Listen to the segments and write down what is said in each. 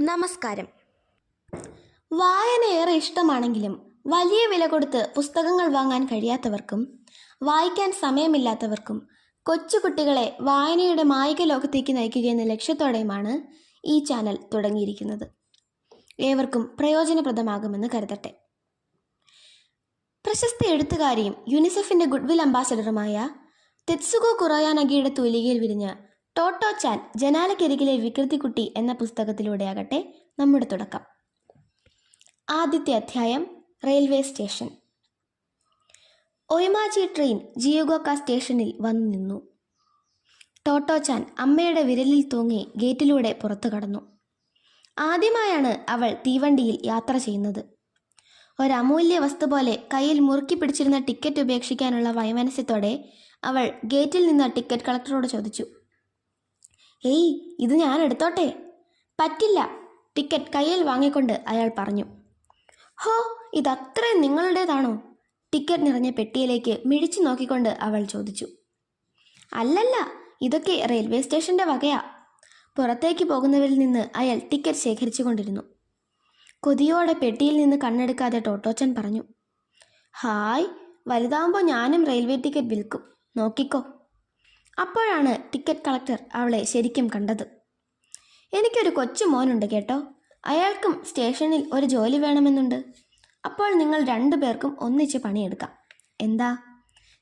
നമസ്കാരം. വായന ഏറെ ഇഷ്ടമാണെങ്കിലും വലിയ വില കൊടുത്ത് പുസ്തകങ്ങൾ വാങ്ങാൻ കഴിയാത്തവർക്കും വായിക്കാൻ സമയമില്ലാത്തവർക്കും കൊച്ചുകുട്ടികളെ വായനയുടെ മായിക ലോകത്തേക്ക് നയിക്കുക എന്ന ലക്ഷ്യത്തോടെയുമാണ് ഈ ചാനൽ തുടങ്ങിയിരിക്കുന്നത്. ഏവർക്കും പ്രയോജനപ്രദമാകുമെന്ന് കരുതട്ടെ. പ്രശസ്ത എഴുത്തുകാരിയും യുനിസെഫിന്റെ ഗുഡ്വിൽ അംബാസഡറുമായ തെത്സുഗോ കുറയാനഗിയുടെ തൂലികയിൽ വിരിഞ്ഞ ടോട്ടോ ചാൻ ജനാലക്കരികിലെ വികൃതിക്കുട്ടി എന്ന പുസ്തകത്തിലൂടെയാകട്ടെ നമ്മുടെ തുടക്കം. ആദ്യത്തെ അധ്യായം റെയിൽവേ സ്റ്റേഷൻ. ഒയമാജി ട്രെയിൻ ജിയോഗോക്ക സ്റ്റേഷനിൽ വന്നു നിന്നു. ടോട്ടോ ചാൻ അമ്മയുടെ വിരലിൽ തൂങ്ങി ഗേറ്റിലൂടെ പുറത്തു കടന്നു. ആദ്യമായാണ് അവൾ തീവണ്ടിയിൽ യാത്ര ചെയ്യുന്നത്. ഒരമൂല്യ വസ്തു പോലെ കയ്യിൽ മുറുക്കി പിടിച്ചിരുന്ന ടിക്കറ്റ് ഉപേക്ഷിക്കാനുള്ള വൈമനസ്യത്തോടെ അവൾ ഗേറ്റിൽ നിന്ന് ടിക്കറ്റ് കളക്ടറോട് ചോദിച്ചു. ഏയ് ഇത് ഞാൻ എടുത്തോട്ടെ. പറ്റില്ല ടിക്കറ്റ് കയ്യിൽ വാങ്ങിക്കൊണ്ട് അയാൾ പറഞ്ഞു. ഹോ ഇതത്രയും നിങ്ങളുടേതാണോ? ടിക്കറ്റ് നിറഞ്ഞ പെട്ടിയിലേക്ക് മിഴിച്ചു നോക്കിക്കൊണ്ട് അവൾ ചോദിച്ചു. അല്ലല്ല ഇതൊക്കെ റെയിൽവേ സ്റ്റേഷന്റെ വകയാ. പുറത്തേക്ക് പോകുന്നവരിൽ നിന്ന് അയാൾ ടിക്കറ്റ് ശേഖരിച്ചു കൊണ്ടിരുന്നു കൊതിയോടെ പെട്ടിയിൽ നിന്ന് കണ്ണെടുക്കാതെ ടോട്ടോച്ചൻ പറഞ്ഞു. ഹായ് വലുതാവുമ്പോൾ ഞാനും റെയിൽവേ ടിക്കറ്റ് വിൽക്കും. നോക്കിക്കോ. അപ്പോഴാണ് ടിക്കറ്റ് കളക്ടർ അവളെ ശരിക്കും കണ്ടത്. എനിക്കൊരു കൊച്ചു മോനുണ്ട് കേട്ടോ. അയാൾക്കും സ്റ്റേഷനിൽ ഒരു ജോലി വേണമെന്നുണ്ട്. അപ്പോൾ നിങ്ങൾ രണ്ടു പേർക്കും ഒന്നിച്ച് പണിയെടുക്കാം. എന്താ?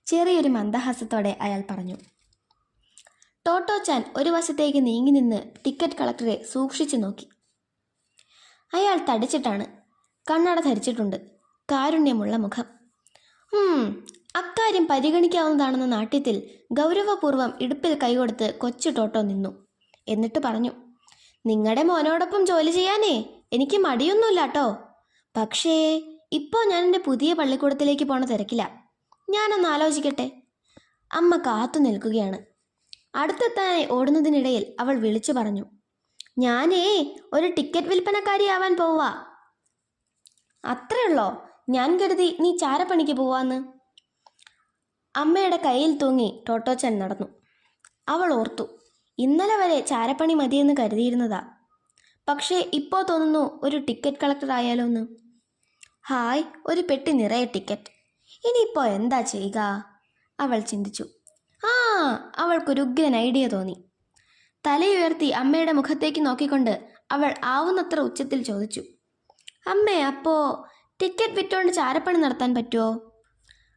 ചെറിയൊരു മന്ദഹാസത്തോടെ അയാൾ പറഞ്ഞു. ടോട്ടോ ചാൻ ഒരു വശത്തേക്ക് നീങ്ങി നിന്ന് ടിക്കറ്റ് കളക്ടറെ സൂക്ഷിച്ചു നോക്കി. അയാൾ തടിച്ചിട്ടാണ്. കണ്ണട ധരിച്ചിട്ടുണ്ട്. കാരുണ്യമുള്ള മുഖം. അക്കാര്യം പരിഗണിക്കാവുന്നതാണെന്ന നാട്യത്തിൽ ഗൗരവപൂർവം ഇടുപ്പിൽ കൈകൊടുത്ത് കൊച്ചു ടോട്ടോ നിന്നു. എന്നിട്ട് പറഞ്ഞു നിങ്ങളുടെ മോനോടൊപ്പം ജോലി ചെയ്യാനേ എനിക്ക് മടിയൊന്നുമില്ല കേട്ടോ പക്ഷേ ഇപ്പോൾ ഞാൻ എന്റെ പുതിയ പള്ളിക്കൂടത്തിലേക്ക് പോണ തിരക്കില്ല ഞാനൊന്ന് ആലോചിക്കട്ടെ. അമ്മ കാത്തു നിൽക്കുകയാണ്. അടുത്തെത്താനായി ഓടുന്നതിനിടയിൽ അവൾ വിളിച്ചു പറഞ്ഞു ഞാനേ ഒരു ടിക്കറ്റ് വിൽപ്പനക്കാരിയാവാൻ പോവാ. അത്രയുള്ളോ? ഞാൻ കരുതി നീ ചാരപ്പണിക്ക് പോവാന്ന്. അമ്മയുടെ കയ്യിൽ തൂങ്ങി ടോട്ടോച്ചൻ നടന്നു. അവൾ ഓർത്തു ഇന്നലെ വരെ ചാരപ്പണി മതിയെന്ന് കരുതിയിരുന്നതാ. പക്ഷേ ഇപ്പോൾ തോന്നുന്നു ഒരു ടിക്കറ്റ് കളക്ടർ ആയാലോ എന്ന്. ഹായ് ഒരു പെട്ടി നിറയെ ടിക്കറ്റ്. ഇനിയിപ്പോൾ എന്താ ചെയ്യുക? അവൾ ചിന്തിച്ചു. ആ അവൾക്കൊരു ഉഗ്രൻ ഐഡിയ തോന്നി. തലയുയർത്തി അമ്മയുടെ മുഖത്തേക്ക് നോക്കിക്കൊണ്ട് അവൾ ആവുന്നത്ര ഉച്ചത്തിൽ ചോദിച്ചു. അമ്മേ അപ്പോൾ ടിക്കറ്റ് വിറ്റോണ്ട് ചാരപ്പണി നടത്താൻ പറ്റുമോ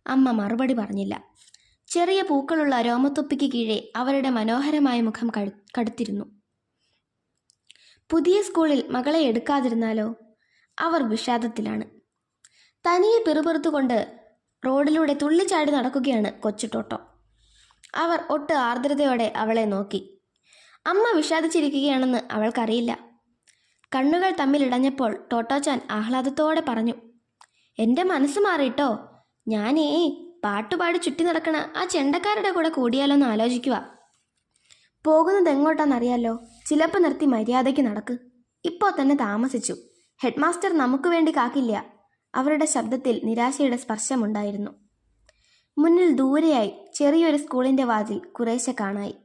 അമ്മ മറുപടി പറഞ്ഞില്ല. ചെറിയ പൂക്കളുള്ള രോമത്തൊപ്പിക്ക് കീഴേ അവരുടെ മനോഹരമായ മുഖം കടുത്തിരുന്നു. പുതിയ സ്കൂളിൽ മകളെ എടുക്കാതിരുന്നാലോ? അവർ വിഷാദത്തിലാണ്. തനിയെ പിറുപിറുത്തുകൊണ്ട് റോഡിലൂടെ തുള്ളിച്ചാടി നടക്കുകയാണ് കൊച്ചുടോട്ടോ അവർ ഒട്ട് ആർദ്രതയോടെ അവളെ നോക്കി. അമ്മ വിഷാദിച്ചിരിക്കുകയാണെന്ന് അവൾക്കറിയില്ല. കണ്ണുകൾ തമ്മിലിടഞ്ഞപ്പോൾ ടോട്ടോച്ചാൻ ആഹ്ലാദത്തോടെ പറഞ്ഞു എന്റെ മനസ്സ് മാറിയിട്ടോ? ഞാനേ പാട്ടുപാടി ചുറ്റി നടക്കണ ആ ചെണ്ടക്കാരുടെ കൂടെ കൂടിയാലോ എന്ന് ആലോചിക്കുക പോകുന്നത് എങ്ങോട്ടാണെന്നറിയാലോ ചിലപ്പോൾ നിർത്തി മര്യാദയ്ക്ക് നടക്ക്. ഇപ്പോൾ തന്നെ താമസിച്ചു. ഹെഡ്മാസ്റ്റർ നമുക്ക് വേണ്ടി കാക്കില്ല. അവരുടെ ശബ്ദത്തിൽ നിരാശയുടെ സ്പർശമുണ്ടായിരുന്നു. മുന്നിൽ ദൂരെയായി ചെറിയൊരു സ്കൂളിന്റെ വാതിൽ കുറേശ്ശെ കാണായി.